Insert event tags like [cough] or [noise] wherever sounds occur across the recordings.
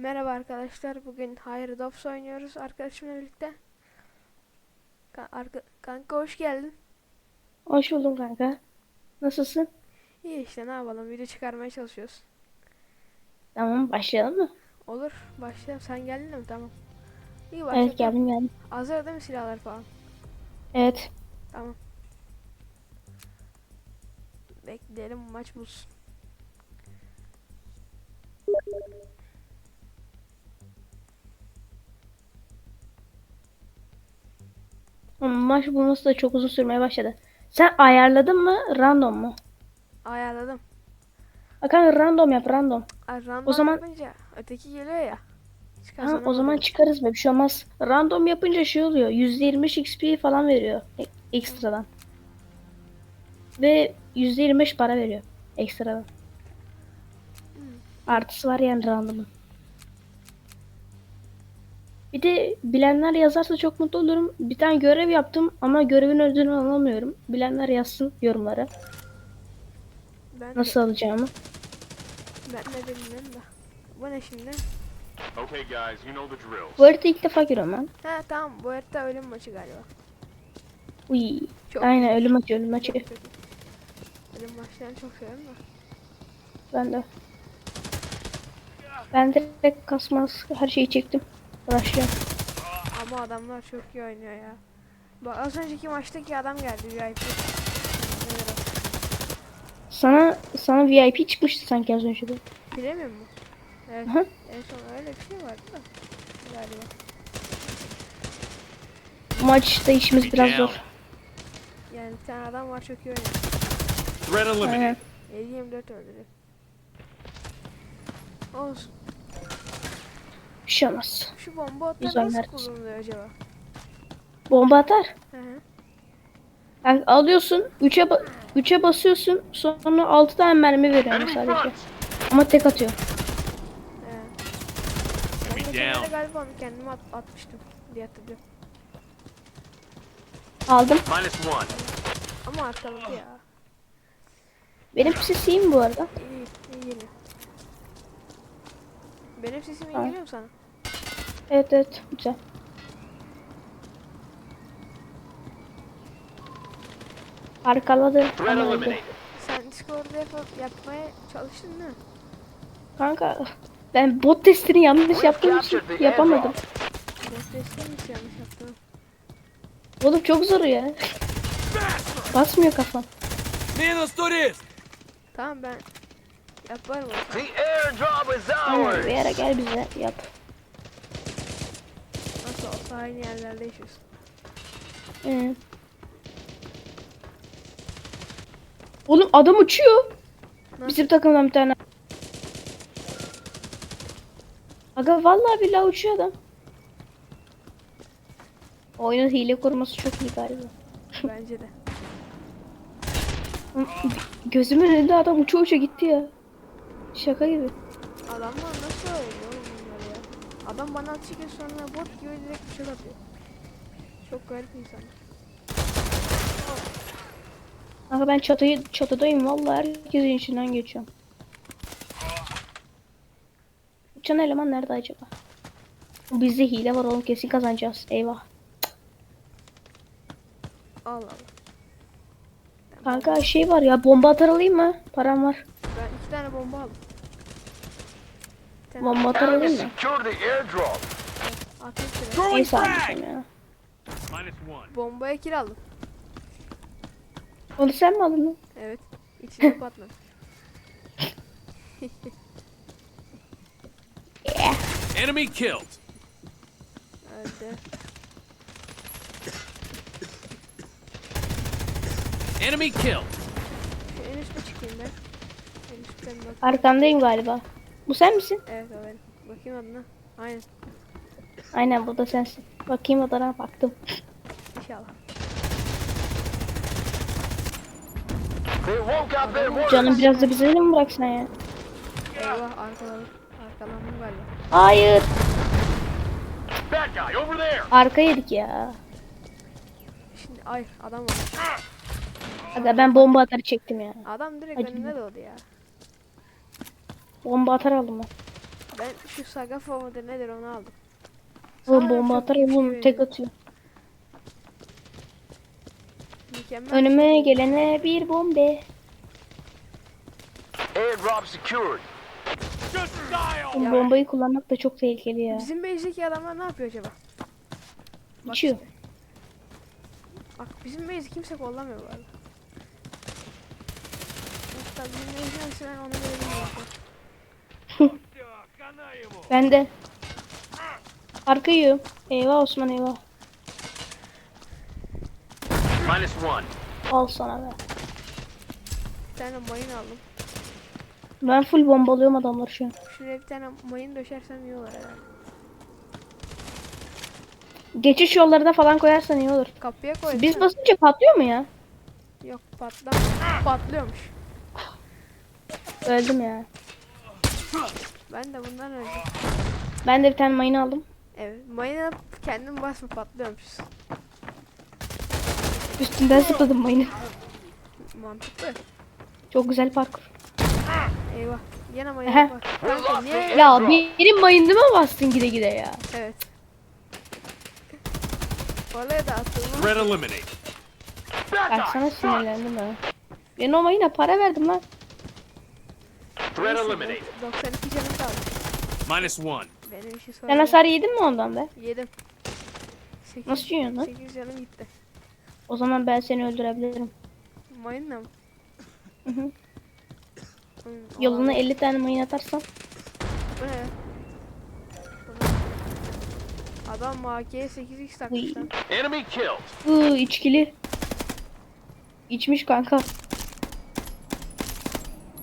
Merhaba arkadaşlar. Bugün Higher Doves oynuyoruz arkadaşımla birlikte. Ka- arka- kanka hoş geldin. Hoş buldum kanka. Nasılsın? İyi işte ne yapalım video çıkarmaya çalışıyoruz. Tamam başlayalım mı? Olur başlayalım. Sen geldin mi? Tamam. İyi başlayalım. Evet geldim geldim. Hazır değil mi silahlar falan? Evet. Tamam. Bekleyelim maç bulsun. Ama maç bulması da çok uzun sürmeye başladı. Sen ayarladın mı? Random mu? Ayarladım. Bak kanka random yap random. Ay, random O zaman- yapınca öteki geliyor ya. Ne o zaman çıkarız be bir şey olmaz. Random yapınca şey oluyor. %25 XP falan veriyor. e- Ekstradan. Ve %25 para veriyor. Ekstradan. Artısı var yani random'ın. Bir de bilenler yazarsa çok mutlu olurum. Bir tane görev yaptım ama görevin ödülünü alamıyorum. Bilenler yazsın yorumlara. Ben Nasıl alacağımı. De, ben de bilmiyorum da. Bu ne şimdi? Okay, guys, you know the drill. Bu arada ilk defa görüyorum ben. Ha tamam bu harita ölüm maçı galiba. Uy. Çok Aynen ölüm maçı ölüm maçı. Çok. Ölüm maçlarını çok seviyorum da. Ben de. Ben direkt kasmaz her şeyi çektim. Başlıyorum. Ama adamlar çok iyi oynuyor ya. Bak az önceki maçtaki adam geldi VIP. Sana sana VIP çıkmıştı sanki az önce de. Premium mu? Evet. Hı. En son öyle bir şey vardı da. Galiba. Maçta işimiz biraz zor. Yani bir tane adam var çok iyi oynuyor. Threat eliminated. Aynen. 50-24 öldürüyor. Olsun. Bir şey olmaz. Şu bomba Güzel nasıl neredesin? kullanılıyor acaba? Bomba atar. Hı hı. Yani alıyorsun 3'e ba- 3'e basıyorsun sonra 6 tane mermi veriyor Enemy sadece. Ama tek atıyor. Evet. Ben Be geçenlerde down. galiba onu kendime at- atmıştım diye hatırlıyorum. Aldım. Minus one. Ama arkaladı ya. Benim ses iyi mi bu arada? İyi, iyi geliyor. Benim sesim iyi geliyor mu sana? Evet evet güzel. Arkaladı. Eliminated. Sen Discord'da yap- yapmaya çalıştın mi? Kanka ben bot testini yanlış yaptığım için yapamadım. Göstersin mi yanlış yaptım? Oğlum çok zor ya. Basmıyor kafam. Minus turist! Tamam ben yaparım. The airdrop is Aynen bir ara gel bize yap. Aynı yerlerde yaşıyorsun. Ee. Oğlum adam uçuyor. Nasıl? Bizim takımdan bir tane. Aga vallahi billahi uçuyor adam. Oyunun hile kurması çok iyi galiba. [laughs] Bence de. Gözümün önünde adam uça uça gitti ya. Şaka gibi. Adamlar nasıl oynuyor oğlum bunları ya? Adam bana atıyor sonra bot gibi direkt bıçak atıyor. Çok garip insan. Aga ben çatıyı çatıdayım vallahi herkesin içinden geçiyorum. Uçan eleman nerede acaba? Bizde hile var oğlum kesin kazanacağız. Eyvah. Allah. Ben Kanka şey var ya bomba atar alayım mı? Param var. Ben iki tane bomba aldım. Bomba atar alayım Neyse frag! almışım ya. Minus one. Bombaya kill aldım. Onu sen mi aldın lan? Evet. İçine patladı. [laughs] Enemy killed! Öldü. Enemy killed! Şu en üstte çıkayım ben. En üstten bak. Arkandayım galiba. Bu sen misin? Evet o benim. Bakayım adına. Aynen. Aynen bu da sensin. Bakayım adana baktım. İnşallah. Canım biraz da bize de mi bıraksan ya? Eyvah arkaladım. Arkalandım galiba. Hayır. Bad guy over there. Arka yedik ya. Şimdi ay adam var. Aga ben bomba atarı çektim ya. Adam direkt Acıdı. önümde doğdu ya. Bomba atar aldım ben. Ben şu Sagafa mıdır nedir onu aldım. Oğlum bomba çok atar şey oğlum tek atıyor. Mükemmel. Önüme gelene bir bombe. Airdrop secured. Oğlum bombayı kullanmak da çok tehlikeli ya. Bizim base'deki adamlar ne yapıyor acaba? Uçuyor. Bak bizim base'i kimse kullanmıyor bu arada. Hatta bizim base'i nasıl ben onu bile bilmiyorum. Ben de. Arka yiyorum. Eyvah Osman eyvah. Minus one. Al sana be. Bir tane mayın aldım. Ben full bombalıyorum adamları şu an. Şuraya bir tane mayın döşersem iyi olur herhalde. Geçiş yolları da falan koyarsan iyi olur. Kapıya koy. Biz basınca patlıyor mu ya? Yok patlam. Patlıyormuş. Öldüm ya. Ben de bundan öldüm. Ben de bir tane mayın aldım. Evet. Mayına kendim basma patlıyormuş. Üstünden zıpladım mayını. Mantıklı. Çok güzel parkur. Eyvah. Yine Aha. mayına bak. Kanka niye? Ya benim mayınıma bastın gide gide ya. Evet. Oraya da eliminated. Bad Ben guy. sana sinirlendim ha. Ben o mayına para verdim lan. Threat eliminated. 92 canım kaldı. Minus one. Benim işi Sen sonra. hasar yedin mi ondan be? Yedim. 8, Nasıl yiyorsun lan? 8 canım gitti. O zaman ben seni öldürebilirim. Mayınla mı? Hı hı. Yoluna olabilir. 50 tane mayın atarsan. Bu ne? Bu ne? Adam AK'ye 8x takmış lan. Enemy killed. Iıı içkili. İçmiş kanka.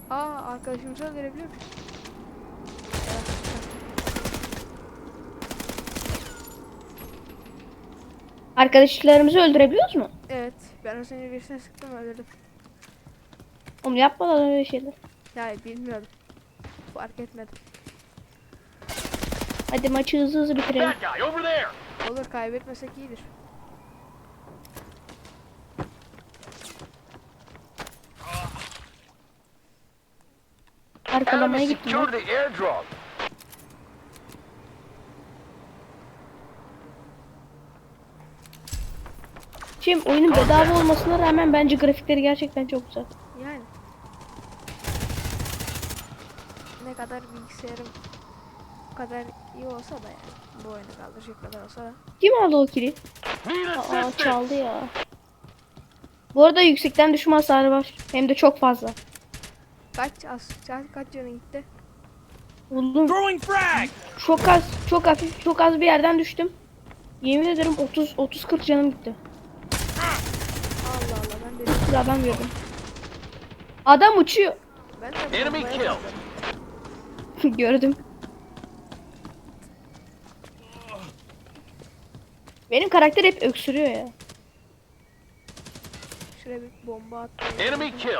Aa arkadaşımızı öldürebiliyor muyuz? Arkadaşlarımızı öldürebiliyoruz mu? Evet. Ben az önce birisine sıktım öldürdüm. Oğlum yapma lan öyle şeyler. Ya bilmiyordum. Fark etmedim. Hadi maçı hızlı hızlı bitirelim. Olur kaybetmesek iyidir. Arkalamaya gittim. Şimdi oyunun bedava olmasına rağmen bence grafikleri gerçekten çok güzel. Yani. Ne kadar bilgisayarım bu kadar iyi olsa da yani. Bu oyunu kaldıracak kadar olsa da. Kim aldı o kili? Aa çaldı ya. Bu arada yüksekten düşme hasarı var. Hem de çok fazla. Kaç az kaç, kaç canı gitti? Oğlum Throwing frag. çok az çok hafif çok az bir yerden düştüm. Yemin ederim 30 30 40 canım gitti. Allah Allah ben de Bir adam gördüm. Adam uçuyor. ben de Enemy bombaya [laughs] bakarım. gördüm. Benim karakter hep öksürüyor ya. Şuraya bir bomba attı. Enemy killed.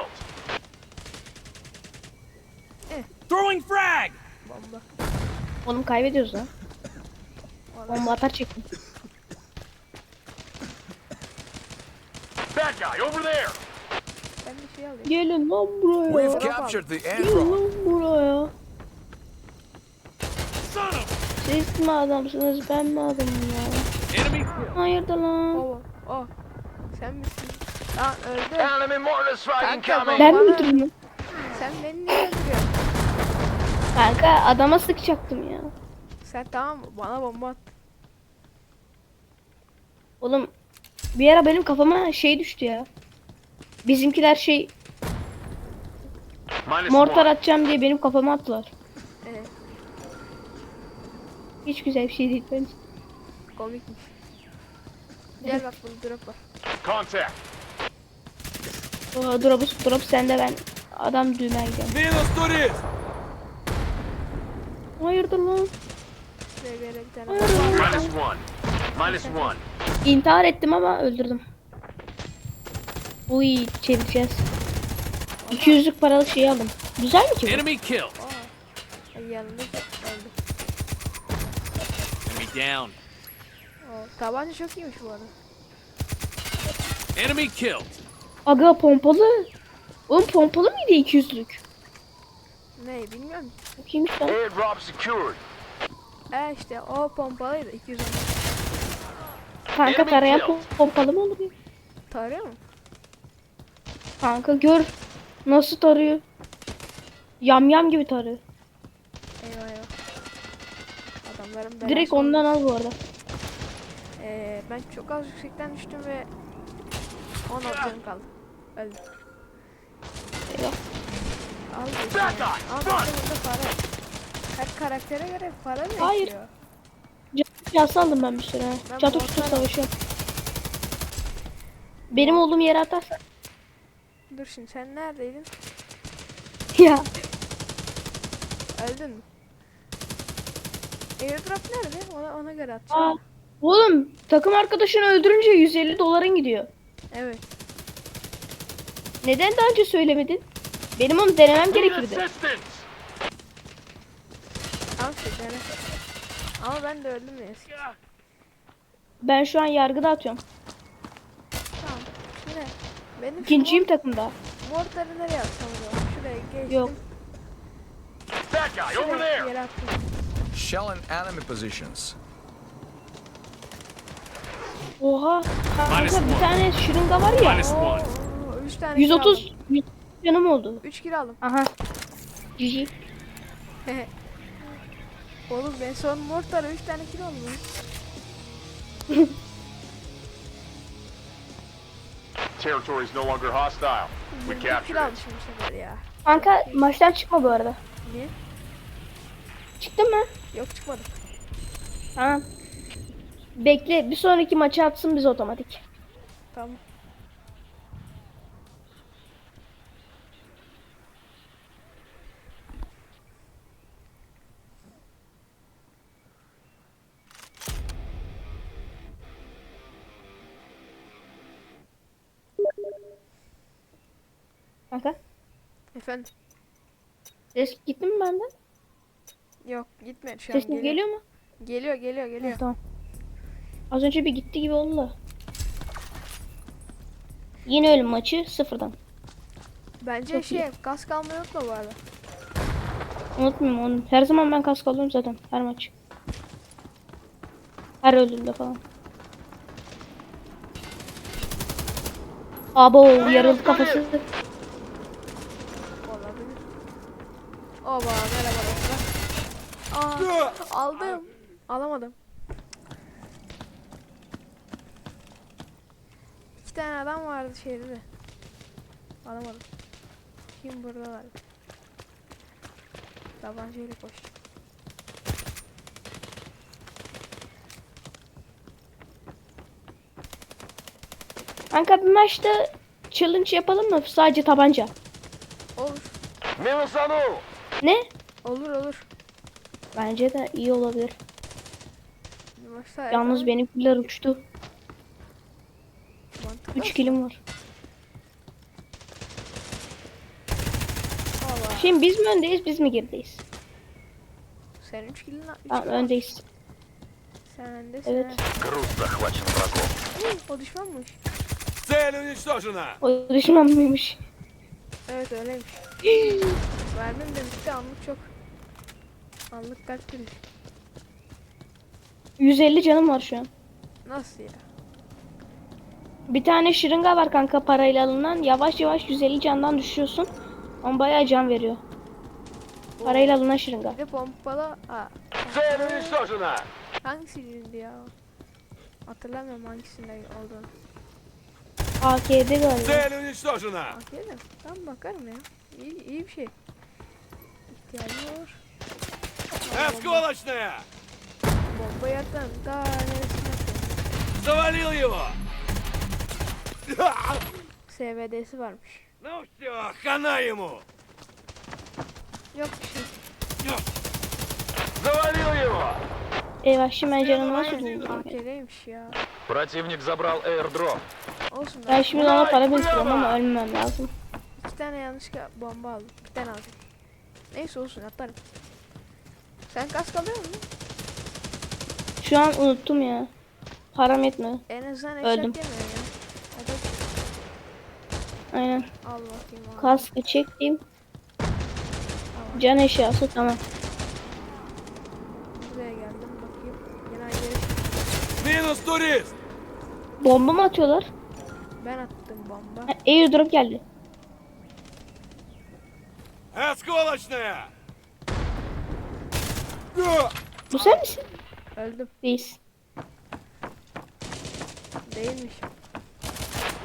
Throwing frag. Bomba. Oğlum kaybediyoruz lan. Bomba atar çektim. Bad guy over there. ben bir şey alayım. Gelin lan buraya. We've captured the Gelin lan buraya. Siz mi adamsınız ben mi adamım ya? Enemy. Hayırdır lan? O o. Sen misin? Lan öldü. Enemy mortar strike Kanka, incoming. Ben mi öldürdüm? Sen beni? Kanka adama sıkacaktım ya. Sen tamam bana bomba at. Oğlum bir ara benim kafama şey düştü ya. Bizimkiler şey mortar atacağım diye benim kafama attılar. Evet. Hiç güzel bir şey değil bence. Komikmiş. Gel bak bunu drop var. Contact. O drop, drop sende ben adam düğmeye gidiyorum. Minus turist. Hayırdır lan? Bir tane Hayırdır lan? Minus one. Minus one. İntihar ettim ama öldürdüm. Uy çevireceğiz. 200'lük paralık şey aldım. Güzel mi ki bu? Enemy öldü. Enemy down. Oo, tabanca çok iyiymiş bu arada. Enemy killed. Aga pompalı. Oğlum pompalı mıydı 200'lük? Ne bilmiyorum. Çok iyiymiş lan. Airdrop secured. E işte o pompalıydı 210. Kanka tarayan pom- pompalı mı olur ya? Tarıyor mu? Kanka gör. Nasıl tarıyor. Yam yam gibi tarıyor. Eyvah eyvah. Adamların belası Direkt oldu. ondan al bu arada. Ee, ben çok az yüksekten düştüm ve 10 canım kaldı. Öldüm. Eyvah. Al guy, Al burada para. Her karaktere göre para mı Hayır. ekliyor? Yası aldım ben bir süre. Ben Çatı mortar tutu aldım. savaşıyorum. Benim olduğum yere atarsan. Dur şimdi sen neredeydin? [laughs] ya. Öldün mü? Airdrop nerede? Ona, ona göre Aa, atacağım. oğlum takım arkadaşını öldürünce 150 doların gidiyor. Evet. Neden daha önce söylemedin? Benim onu denemem gerekirdi. Al şu dene. Ama ben de öldüm neyse. Ben şu an yargıda atıyorum. Tamam. Şimdi benim İkinciyim şu takımda. mor- mortarı nereye atsam o zaman? Şuraya geçtim. Yok. Şuraya there. yere attım. Shell and enemy positions. Oha. Kanka bir tane şırınga var ya. Oo, 3 tane 130 100 canım oldu. 3 kilo aldım. Aha. GG. [laughs] Oğlum ben son mortara 3 tane kilo aldım. [laughs] Territory is no longer hostile. We 21 captured it. Kanka maçtan çıkma bu arada. Niye? Çıktın mı? Yok çıkmadım. Tamam. Bekle bir sonraki maçı atsın biz otomatik. Tamam. Kanka. Efendim? Ses gitti mi benden? Yok gitmedi şu an. Sesin Geliyor. geliyor mu? Geliyor geliyor geliyor. Ha, tamam. Az önce bir gitti gibi oldu da. Yeni ölüm maçı sıfırdan. Bence Çok şey kask almayı unutma bu arada. Unutmayayım onu. Her zaman ben kask alıyorum zaten. Her maç. Her öldüğümde falan. Abo yarıldı kafası. Olabilir. Oba merhaba dostlar. Aa, aldım. Alamadım. İki tane adam vardı şeyde de. Alamadım. Kim burada var? Tabancayla koş. Kanka bir maçta challenge yapalım mı? Sadece tabanca. Olur. Ammo. Ne? Olur olur. Bence de iyi olabilir. Bir maçta Yalnız yapalım. benimkiler uçtu. Mantıklı. 3 kilim var. Valla. Şimdi biz mi öndeyiz biz mi gerideyiz? Sen 3 kilin üç Tamam kilo. öndeyiz. Sen öndesin. Evet. ha. Груз захвачен врагом. Hı, O düşmanmış. Цель уничтожена. O düşman mıymış? Evet öyleymiş. [laughs] Vermem de bitti anlık çok. Anlık kaç gün? 150 canım var şu an. Nasıl ya? Bir tane şırınga var kanka parayla alınan. Yavaş yavaş 150 candan düşüyorsun. Ama bayağı can veriyor. Parayla alınan şırınga. Bir de pompala... Aa. Zeynep'in şortuna. Hangisiydi ya? Hatırlamıyorum hangisinde olduğunu. AK'de galiba. Zeynep'in şortuna. AK'de mi? Tamam bakarım ya. İyi, iyi bir şey İhtiyacım olur. Aa, bomba, Осколочная. bomba yatan daha neresine atıyor? Завалил его. SVD'si varmış. Ну все, хана ему. Yok bir şey. Завалил его. Eyvah şimdi ben canımı nasıl buldum? AK'deymiş ya. Противник забрал airdrop. Olsun Ben ben şimdi ona para biriktiriyorum ama ölmem lazım. iki tane yanlışlıkla bomba aldım. Bir tane aldım. Neyse olsun atarım. Sen kask alıyor musun? Şu an unuttum ya. Param etmedi. En azından Öldüm. eşek yemiyor ya. Hadi Aynen. al bakayım abi. Kaskı çektim. Can eşyası tamam. Buraya geldim bakayım. Yine aynı yere Минус турист! Bomba mı atıyorlar? ben attım bomba. Ha, airdrop geldi. Осколочная! Bu sen misin? Öldüm. Reis. Değilmiş.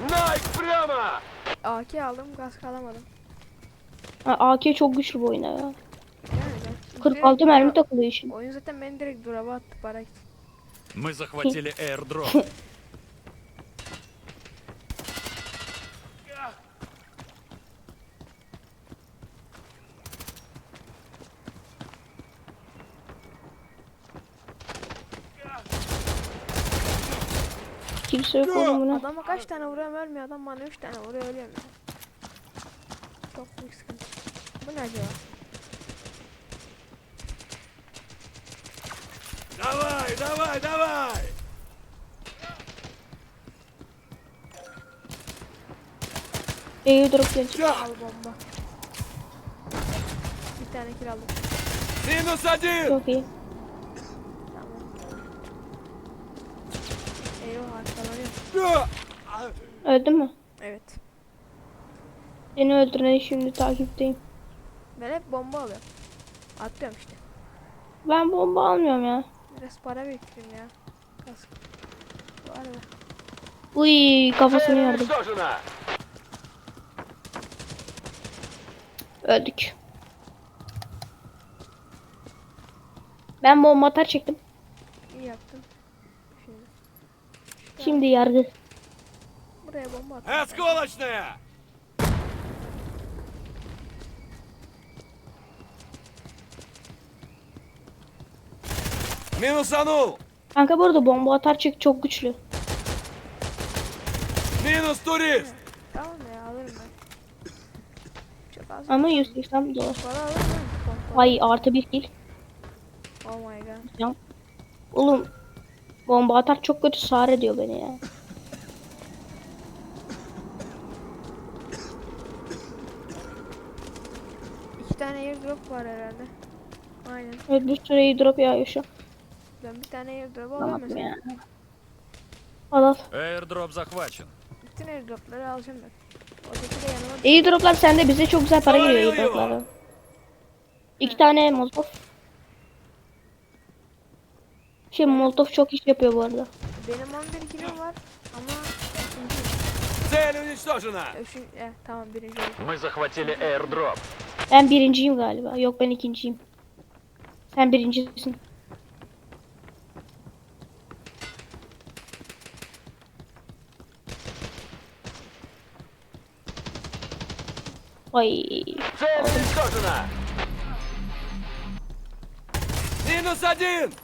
Найк прямо! AK aldım gaz alamadım. Ha, AK çok güçlü bu oyuna ya. Yani ben 46 direkt mermi dura- takılıyor şimdi. Oyun zaten beni direkt duraba attı para için. Мы захватили [laughs] airdrop. Kimse yok oğlum buna. Adama kaç tane vuruyorum ölmüyor. Adam bana 3 tane vuruyor ölüyorum ya. Çok büyük sıkıntı. Bu ne acaba? Давай, давай, давай! Airdrop gelecek. Al bomba. Bir tane kill aldım. Минус один! Çok iyi. Öldü mü? Evet. Beni öldüren şimdi takipteyim. Ben hep bomba alıyorum. Atlıyorum işte. Ben bomba almıyorum ya. Biraz para biriktireyim ya. Kask. Var mı? Uy kafasını yardım. Öldük. Ben bomba atar çektim. İyi yaptın. Şimdi. Şimdi yargı. Buraya bomba at. Осколочная! Минусанул! Kanka burada bomba atar çek çok güçlü. Минус турист! Tamam ya alırım ben. Çok az. Ama 180 dolar. Para alırım ben. Pompa. Ay artı bir kill. Oh my god. Can. Oğlum bomba atar çok kötü sar ediyor beni ya. İki tane airdrop var herhalde. Aynen. Evet bir sürü iyi drop yağıyor şu an. Ben bir tane airdrop Ne alıyorum yapayım mesela. ya. Al al. Airdrop захвачен. Bütün airdropları alacağım ben. Öteki de yanıma İyi droplar sende bize çok güzel para geliyor iyi Oluyor. droplardan. İki tane molotof. Şey molotof çok iş yapıyor bu arada. Benim 11 kilim var ama üçüncü. Цель уничтожена! Üçüncü, eh, tamam birinci oldum. Мы захватили airdrop. Ben birinciyim galiba. Yok ben ikinciyim. Sen birincisin. Ay. Цель уничтожена! Минус один!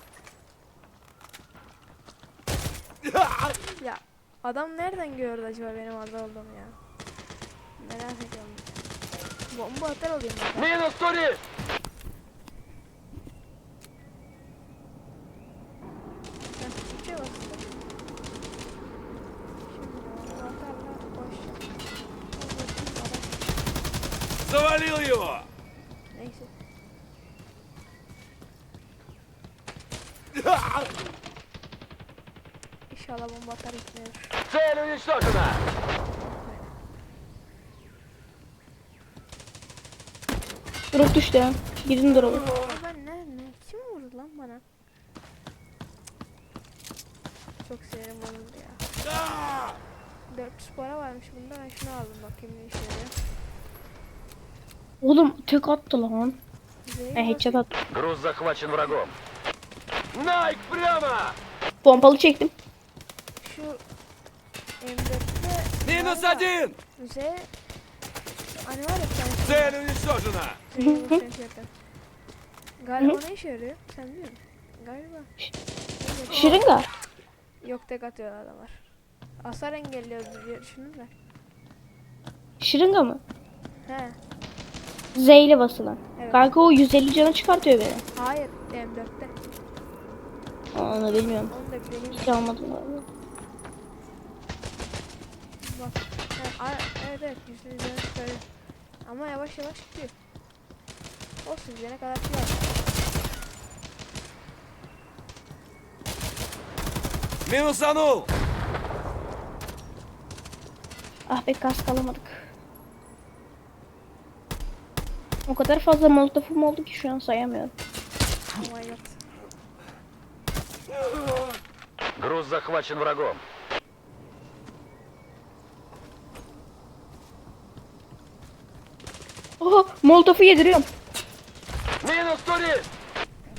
[laughs] Ya adam nereden gördü acaba benim orada olduğumu ya? Merak ediyorum. Bomba atar olayım ben. Минус турист! Ben Цель уничтожена! Drop düştü ya. Gidin drop'u. Aa, ben ne ne kim vurdu lan bana? Çok sinirim bozuldu ya. Да! 400 para varmış bunda ben şunu aldım bakayım ne işe yarıyor. Oğlum tek attı lan. Z'ye He headshot attı. Груз захвачен врагом. Найк прямо! Pompalı çektim. Şu M4'te Минус galiba один! Z hani var ya sen Цель уничтожена! Z'ye vuruşan yakın. Galiba ne işe yarıyor? Sen biliyor musun? Galiba. Evet. Şırınga. Yok tek atıyor adamlar. Hasar engelliyor diye düşündüm de. Şırınga mı? He. Z ile basılan. Evet. Kanka o 150 canı çıkartıyor beni. Hayır M4'te. Aa, Onu bilmiyorum. Onu da bileyim. Hiç almadım galiba. Bak. He, a- evet evet yüzde yüz canı çıkarıyor. Ama yavaş yavaş gidiyor. Olsun gidene kadar şey var. Минусанул! Ah be kask alamadık. O kadar fazla molotofum oldu ki şu an sayamıyorum. Oh my god. Груз захвачен врагом. Molotof'u yediriyorum.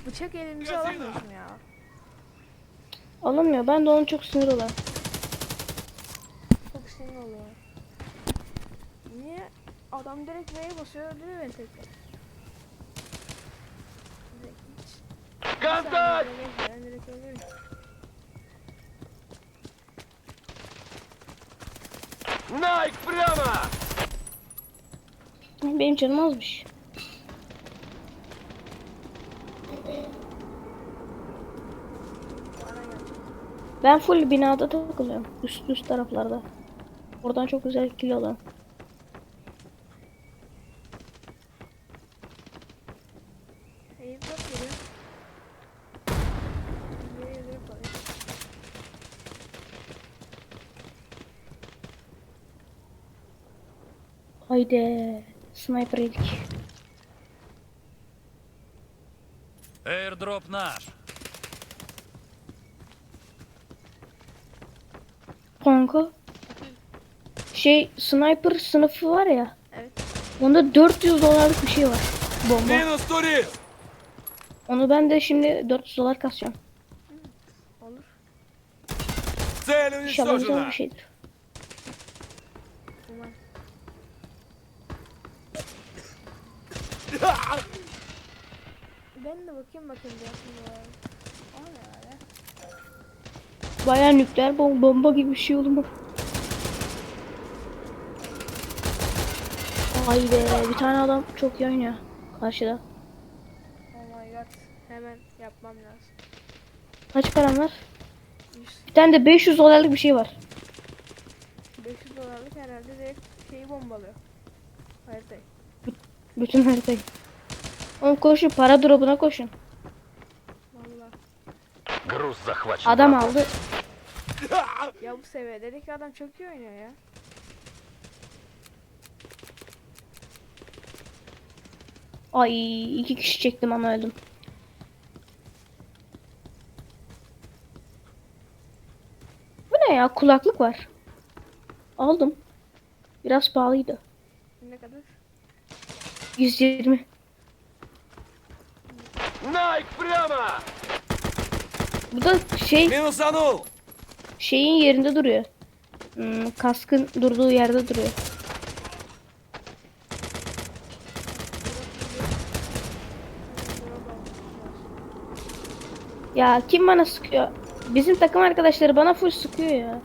Bıçak elimize alamıyorsun ya. Alamıyor. Ben de onun çok sinir oluyor. Çok sinir oluyor. Niye? Adam direkt V'ye basıyor. Öldürüyor beni tekrar. Kantar! Nike Brahma! Benim canım azmış. Ben full binada takılıyorum. Üst üst taraflarda. Oradan çok güzel kill alalım. Haydi. Sniper yedik. Airdrop наш. Kanka. Şey sniper sınıfı var ya. Evet. Onda 400 dolarlık bir şey var. Bomba. Минус турист! Onu ben de şimdi 400 dolar kasacağım. Olur. Цель İnşallah güzel уничтожена! bir şeydir. De bakayım. O ne öyle? Bayağı nükleer bom bomba gibi bir şey oldu mu? Haydi bir tane adam çok iyi oynuyor karşıda. Oh my god. Hemen yapmam lazım. Kaç param var? 100, Bir tane de 500 dolarlık bir şey var. 500 dolarlık herhalde direkt şeyi bombalıyor. Haritayı. Bütün haritayı. Oğlum koşun para drop'una koşun. Valla. Груз захвачен Adam врагом. aldı. [laughs] Ya bu seviyedeki adam çok iyi oynuyor ya. Ay iki kişi çektim ama öldüm. Bu ne ya kulaklık var. Aldım. Biraz pahalıydı. Ne kadar? 120. Найк прямо! Bu da şey şeyin yerinde duruyor. Hmm, kaskın durduğu yerde duruyor. Ya kim bana sıkıyor? Bizim takım arkadaşları bana full sıkıyor ya.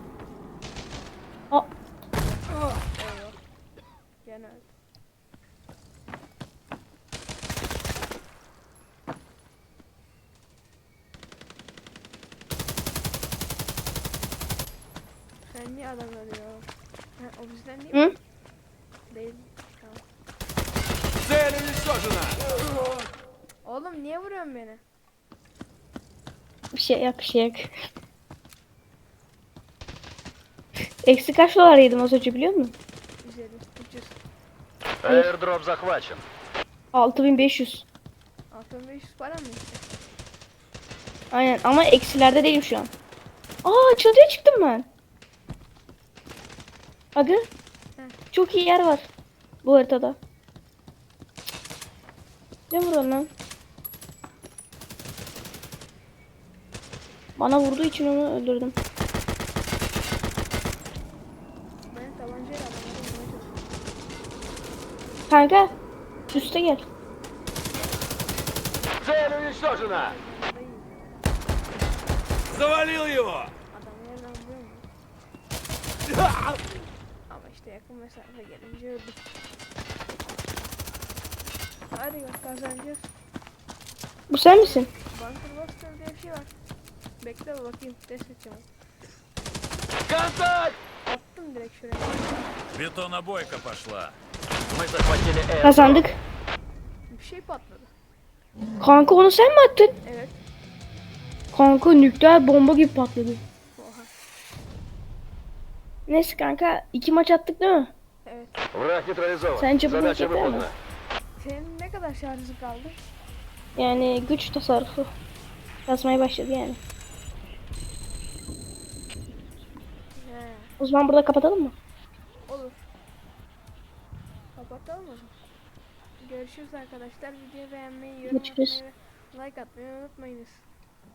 Bir şey yok bir şey yok. Eksi kaç dolar yedim az önce biliyor musun? 150, 300, Airdrop захвачен. 6500. 6500 para mı işte? Aynen ama eksilerde değilim şu an. Aa çatıya çıktım ben. Aga. Çok iyi yer var. Bu haritada. Ne vuruyorsun lan? Bana vurduğu için onu öldürdüm. Ben tabancayla adamları vurmaya çalışıyorum. Kanka. Üste gel. Цель уничтожена! Adayım ya. Завалил его! Adamı yerden vuruyor [laughs] mu? Ama işte yakın mesafe gelince öldüm. Hadi bak kazanacağız. Bu sen misin? Bekle bakayım test edeceğim. Контакт! Attım direkt şuraya. Бетонобойка пошла. Мы захватили airdrop. Kazandık. bir şey patladı. Kanka onu sen mi attın? Evet. Kanka nükleer bomba gibi patladı. Oha. Neyse kanka iki maç attık değil mi? Evet. Враг нейтрализован. Сенче будет Задача это, выполнена. Senin ne kadar şarjın kaldı? Yani güç tasarrufu. Basmaya başladı yani. O zaman burada kapatalım mı? Olur. Kapatalım zaman. Görüşürüz arkadaşlar. Videoyu beğenmeyi, yorum Görüşürüz. atmayı like atmayı unutmayınız.